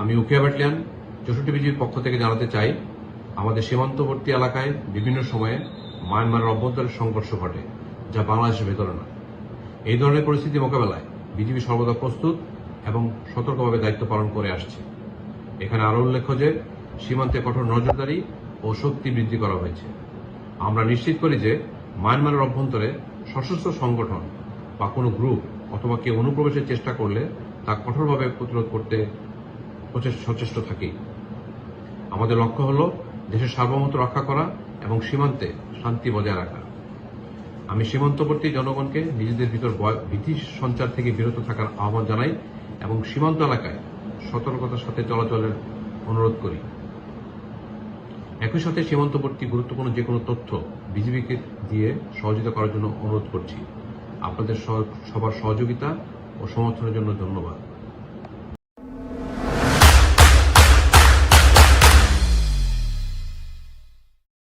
আমি উকিয়া ব্যাটালিয়ান চৌষট্টি বিজির পক্ষ থেকে জানাতে চাই, আমাদের সীমান্তবর্তী এলাকায় বিভিন্ন সময়ে মায়ানমারের অভ্যন্তরের সংঘর্ষ ঘটে, যা বাংলাদেশের ভেতরে না এই ধরনের পরিস্থিতি মোকাবেলায় বিজিবি সর্বদা প্রস্তুত এবং সতর্কভাবে দায়িত্ব পালন করে আসছে। এখানে আরও উল্লেখ্য যে, সীমান্তে কঠোর নজরদারি ও শক্তি বৃদ্ধি করা হয়েছে। আমরা নিশ্চিত করি যে, মায়ানমারের অভ্যন্তরে সশস্ত্র সংগঠন বা কোনো গ্রুপ অথবা কেউ অনুপ্রবেশের চেষ্টা করলে তা কঠোরভাবে প্রতিরোধ করতে সচেষ্ট থাকি। আমাদের লক্ষ্য হল দেশের সার্বভৌমত্ব রক্ষা করা এবং সীমান্তে শান্তি বজায় রাখা। আমি সীমান্তবর্তী জনগণকে নিজেদের ভিতর ভীতি সঞ্চার থেকে বিরত থাকার আহ্বান জানাই এবং সীমান্ত এলাকায় সতর্কতার সাথে চলাচলের অনুরোধ করি। একই সাথে সীমান্তবর্তী গুরুত্বপূর্ণ যে কোনো তথ্য বিজিবিকে দিয়ে সহযোগিতা করার জন্য অনুরোধ করছি। আপনাদের সবার সহযোগিতা ও সমর্থনের জন্য ধন্যবাদ।